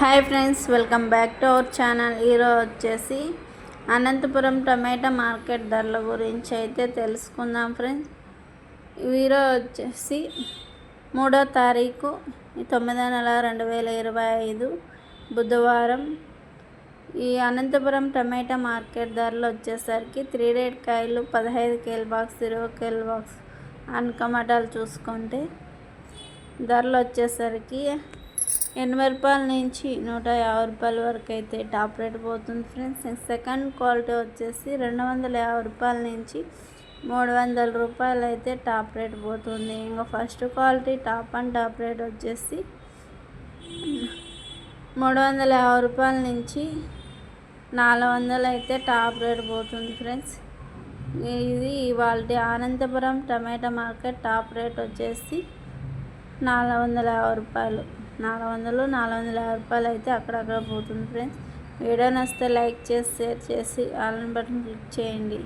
Hi friends welcome back to our channel. ఈరోజు వచ్చేసి Anantapuram tomato market ధరల గురించి అయితే తెలుసుకుందాం ఫ్రెండ్స్. ఈరోజు వచ్చేసి మూడో తారీఖు తొమ్మిదో నెల రెండు వేల ఇరవై ఐదు బుధవారం. ఈ అనంతపురం టమాటా మార్కెట్ ధరలు వచ్చేసరికి త్రీ రేట్ కాయలు పదహైదు కేల్ బాక్స్ ఇరవై కేల్ బాక్స్ అన్కమటాలు చూసుకుంటే ధరలు వచ్చేసరికి ఎనభై రూపాయల నుంచి నూట యాభై రూపాయల వరకు అయితే టాప్ రేట్ పోతుంది ఫ్రెండ్స్. సెకండ్ క్వాలిటీ వచ్చేసి రెండు వందల యాభై రూపాయల నుంచి మూడు వందల రూపాయలు అయితే టాప్ రేట్ పోతుంది. ఇంకా first quality top and top rate వచ్చేసి మూడు వందల యాభై రూపాయల నుంచి నాలుగు వందలు అయితే టాప్ రేట్ పోతుంది ఫ్రెండ్స్. ఇది ఇవాళ Anantapuram tomato market top rate వచ్చేసి నాలుగు వందల యాభై రూపాయలు. నాలుగు వందలు నాలుగు వందల యాభై రూపాయలు అయితే అక్కడక్కడ పోతుంది ఫ్రెండ్స్. వీడియో నచ్చితే లైక్ చేసి షేర్ చేసి ఆల్ బటన్ క్లిక్ చేయండి.